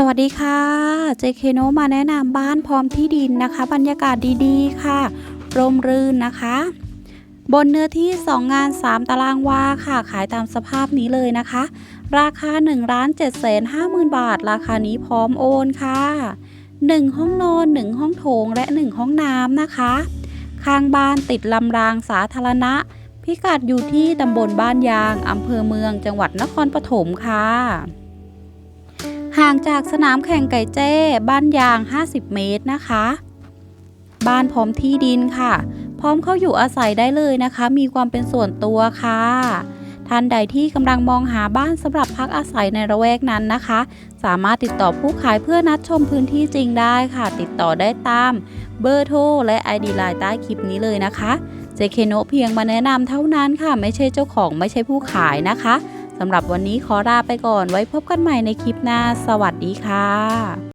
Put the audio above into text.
สวัสดีค่ะเจเคโนมาแนะนำบ้านพร้อมที่ดินนะคะ บรรยากาศดีๆ ค่ะ ร่มรื่นนะคะ บนเนื้อที่ 2 งาน 3 ตารางวาค่ะ ขายตามสภาพนี้เลยนะคะ ราคา1ล้าน7 5 0 0 0 0 บาท ราคานี้พร้อมโอนค่ะ 1 ห้องนอน 1 ห้องโถงและ 1 ห้องน้ำนะคะ ข้างบ้านติดลำรางสาธารณะ พิกัดอยู่ที่ตำบลบ้านยางอำเภอเมืองจังหวัดนครปฐมค่ะางจากสนามแข่งไก่เจ้บ้านยาง 50 เมตรนะคะ บ้านพร้อมที่ดินค่ะ พร้อมเข้าอยู่อาศัยได้เลยนะคะ มีความเป็นส่วนตัวค่ะท่านใดที่กำลังมองหาบ้านสำหรับพักอาศัยในระแวกนั้นนะคะ สามารถติดต่อผู้ขายเพื่อนัดชมพื้นที่จริงได้ค่ะ ติดต่อได้ตามเบอร์โทรและ ID ไลน์ใต้คลิปนี้เลยนะคะเจเคโนเพียงมาแนะนำเท่านั้นค่ะ ไม่ใช่เจ้าของไม่ใช่ผู้ขายนะคะ สำหรับวันนี้ขอลาไปก่อนไว้พบกันใหม่ในคลิปหน้า สวัสดีค่ะ